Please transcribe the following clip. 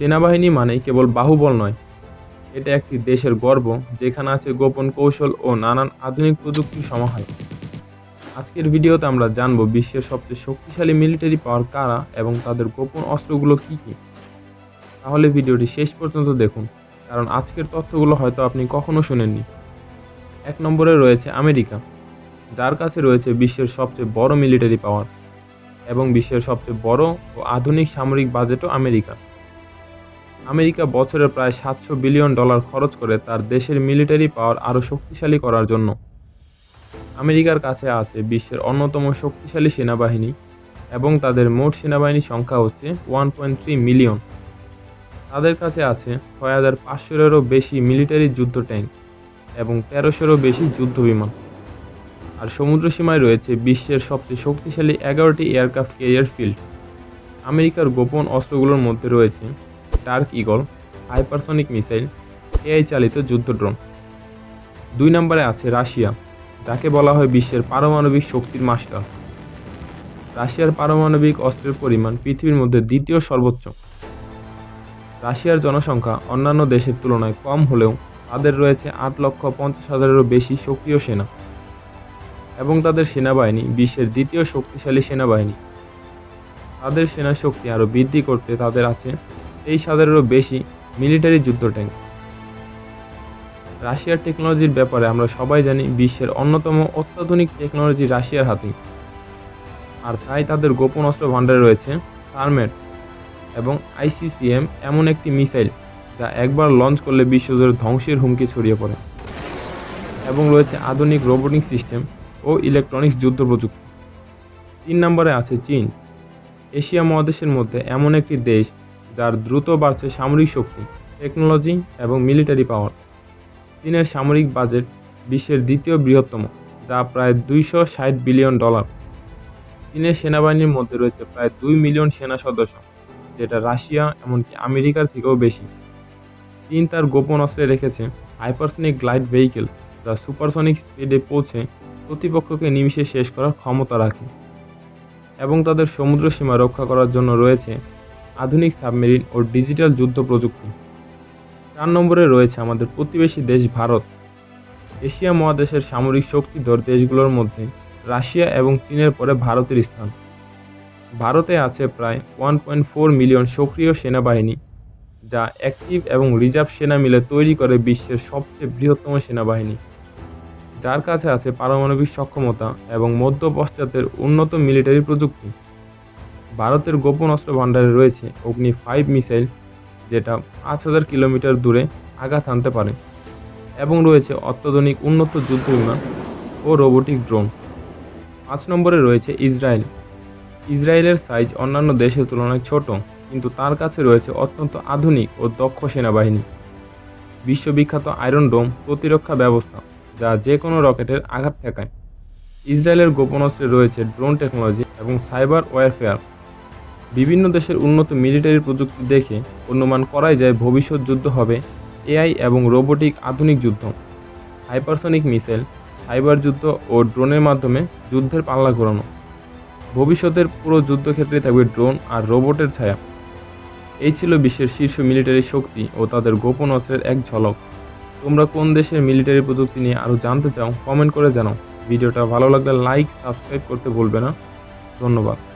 সেনাবাহিনী মানেই কেবল বাহুবল নয়, এটা একটি দেশের গর্ব যেখানে আছে গোপন কৌশল ও নানান আধুনিক প্রযুক্তির সমাহার। আজকের ভিডিওতে আমরা জানব বিশ্বের সবচেয়ে শক্তিশালী মিলিটারি পাওয়ার কারা এবং তাদের গোপন অস্ত্রগুলো কী কী। তাহলে ভিডিওটি শেষ পর্যন্ত দেখুন, কারণ আজকের তথ্যগুলো হয়তো আপনি কখনো শুনেননি। এক নম্বরে রয়েছে আমেরিকা, যার কাছে রয়েছে বিশ্বের সবচেয়ে বড় মিলিটারি পাওয়ার এবং বিশ্বের সবচেয়ে বড় ও আধুনিক সামরিক বাজেটও আমেরিকা আমেরিকা বছরে প্রায় সাতশো বিলিয়ন ডলার খরচ করে তার দেশের মিলিটারি পাওয়ার আরও শক্তিশালী করার জন্য। আমেরিকার কাছে আছে বিশ্বের অন্যতম শক্তিশালী সেনাবাহিনী এবং তাদের মোট সেনাবাহিনীর সংখ্যা হচ্ছে ওয়ান পয়েন্ট থ্রি মিলিয়ন। তাদের কাছে আছে ছয় হাজার পাঁচশোরও বেশি মিলিটারি যুদ্ধ ট্যাঙ্ক এবং তেরোশোরও বেশি যুদ্ধ বিমান। আর সমুদ্র সীমায় রয়েছে বিশ্বের সবচেয়ে শক্তিশালী এগারোটি এয়ারক্রাফট ক্যারিয়ার ফিল্ড। আমেরিকার গোপন অস্ত্রগুলোর মধ্যে রয়েছে dark eagle, hypersonic missile, AI চালিত যুদ্ধ ড্রোন। দুই নম্বরে আছে রাশিয়া, যাকে বলা হয় বিশ্বের পারমাণবিক শক্তির মাস্টার। রাশিয়ার পারমাণবিক অস্ত্রের পরিমাণ পৃথিবীর মধ্যে দ্বিতীয় সর্বোচ্চ। রাশিয়ার জনসংখ্যা অন্যান্য দেশের তুলনায় কম হলেও তাদের রয়েছে আট লক্ষ পঞ্চাশ হাজারেরও বেশি সক্রিয় সেনা এবং তাদের সেনাবাহিনী বিশ্বের দ্বিতীয় শক্তিশালী সেনাবাহিনী। তাদের সেনা শক্তি আরও বৃদ্ধি করতে তাদের আছে তেইশ হাজারেরও বেশি মিলিটারি যুদ্ধ ট্যাঙ্ক রাশিয়ার টেকনোলজির ব্যাপারে আমরা সবাই জানি বিশ্বের অন্যতম অত্যাধুনিক টেকনোলজি রাশিয়ার হাতেই আর তাই তাদের গোপন অস্ত্র ভাণ্ডারে রয়েছে সারমেট এবং আইসিসিএম এমন একটি মিসাইল যা একবার লঞ্চ করলে বিশ্বজুড়ে ধ্বংসের হুমকি ছড়িয়ে পড়ে। এবং রয়েছে আধুনিক রোবোটিক সিস্টেম ও ইলেকট্রনিক্স যুদ্ধ প্রযুক্তি। তিন নম্বরে আছে চীন। এশিয়া মহাদেশের মধ্যে এমন একটি দেশ যার দ্রুত বাড়ছে সামরিক শক্তি টেকনোলজি এবং মিলিটারি পাওয়ার চীনের সামরিক বাজেট বিশ্বের দ্বিতীয় বৃহত্তম, যা প্রায় দুইশো ষাট বিলিয়ন ডলার। চীনের সেনাবাহিনীর মধ্যে রয়েছে প্রায় দুই মিলিয়ন সেনা সদস্য, যেটা রাশিয়া এমনকি আমেরিকার থেকেও বেশি। চীন তার গোপন অস্ত্রে রেখেছে হাইপারসনিক গ্লাইড ভেহিকেল যা সুপারসনিক স্পিডে পৌঁছে প্রতিপক্ষকে নিমিষে শেষ করার ক্ষমতা রাখে। এবং তাদের সমুদ্র সীমা রক্ষা করার জন্য রয়েছে আধুনিক সাবমেরিন ও ডিজিটাল যুদ্ধ প্রযুক্তি। চার নম্বরে রয়েছে আমাদের প্রতিবেশী দেশ ভারত। এশিয়া মহাদেশের সামরিক শক্তিধর দেশগুলোর মধ্যে রাশিয়া এবং চীনের পরে ভারতের স্থান। ভারতে আছে প্রায় ওয়ান পয়েন্ট ফোর মিলিয়ন সক্রিয় সেনাবাহিনী, যা অ্যাক্টিভ এবং রিজার্ভ সেনা মিলে তৈরি করে বিশ্বের সবচেয়ে বৃহত্তম সেনাবাহিনী। যার কাছে আছে পারমাণবিক সক্ষমতা এবং মধ্য পশ্চাতের উন্নত মিলিটারি প্রযুক্তি। ভারতের গোপন অস্ত্র ভাণ্ডারে রয়েছে অগ্নি ফাইভ মিসাইল, যেটা পাঁচ হাজার কিলোমিটার দূরে আঘাত আনতে পারে, এবং রয়েছে অত্যাধুনিক উন্নত যুদ্ধ বিমান ও রোবোটিক ড্রোন। পাঁচ নম্বরে রয়েছে ইসরায়েল। ইসরায়েলের সাইজ অন্যান্য দেশের তুলনায় ছোট, কিন্তু তার কাছে রয়েছে অত্যন্ত আধুনিক ও দক্ষ সেনাবাহিনী। বিশ্ববিখ্যাত আয়রন ডোম প্রতিরক্ষা ব্যবস্থা, যা যে কোনো রকেটের আঘাত ঠেকায়। ইসরায়েলের গোপন অস্ত্রে রয়েছে ড্রোন টেকনোলজি এবং সাইবার ওয়ারফেয়ার বিভিন্ন দেশের উন্নত মিলিটারি প্রযুক্তি দেখে অনুমান করাই যায় ভবিষ্যৎ যুদ্ধ হবে এআই এবং রোবোটিক আধুনিক যুদ্ধ। হাইপারসনিক মিসাইল সাইবার যুদ্ধ ও ড্রোনের মাধ্যমে যুদ্ধের পাল্লা ঘোরানো। ভবিষ্যতের পুরো যুদ্ধক্ষেত্রে থাকবে ড্রোন আর রোবটের ছায়া। এই ছিল বিশ্বের শীর্ষ মিলিটারি শক্তি ও তাদের গোপন অস্ত্রের এক ঝলক। তোমরা কোন দেশের মিলিটারি প্রযুক্তি নিয়ে আরও জানতে চাও কমেন্ট করে জানাও। ভিডিওটা ভালো লাগলে লাইক সাবস্ক্রাইব করতে ভুলবে না। ধন্যবাদ।